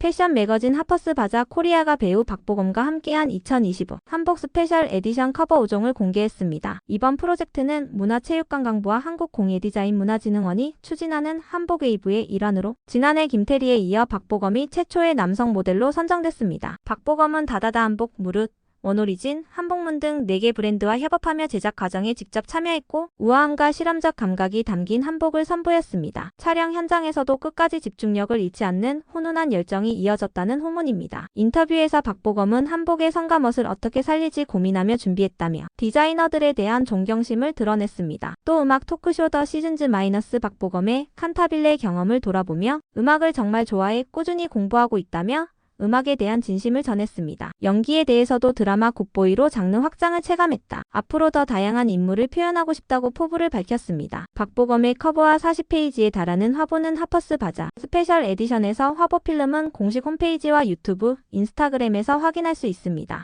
패션 매거진 하퍼스 바자 코리아가 배우 박보검과 함께한 2025 한복 스페셜 에디션 커버 5종을 공개했습니다. 이번 프로젝트는 문화체육관광부와 한국공예디자인문화진흥원이 추진하는 한복 웨이브의 일환으로 지난해 김태리에 이어 박보검이 최초의 남성 모델로 선정됐습니다. 박보검은 다다다 한복 무릇 원오리진, 한복문 등 4개 브랜드와 협업하며 제작 과정에 직접 참여했고 우아함과 실험적 감각이 담긴 한복을 선보였습니다. 촬영 현장에서도 끝까지 집중력을 잃지 않는 훈훈한 열정이 이어졌다는 후문입니다. 인터뷰에서 박보검은 한복의 성감옷을 어떻게 살리지 고민하며 준비했다며 디자이너들에 대한 존경심을 드러냈습니다. 또 음악 토크쇼 더 시즌즈 마이너스 박보검의 칸타빌레 경험을 돌아보며 음악을 정말 좋아해 꾸준히 공부하고 있다며 음악에 대한 진심을 전했습니다. 연기에 대해서도 드라마 굿보이로 장르 확장을 체감했다. 앞으로 더 다양한 인물을 표현하고 싶다고 포부를 밝혔습니다. 박보검의 커버와 40페이지에 달하는 화보는 하퍼스 바자 스페셜 에디션에서 화보 필름은 공식 홈페이지와 유튜브, 인스타그램에서 확인할 수 있습니다.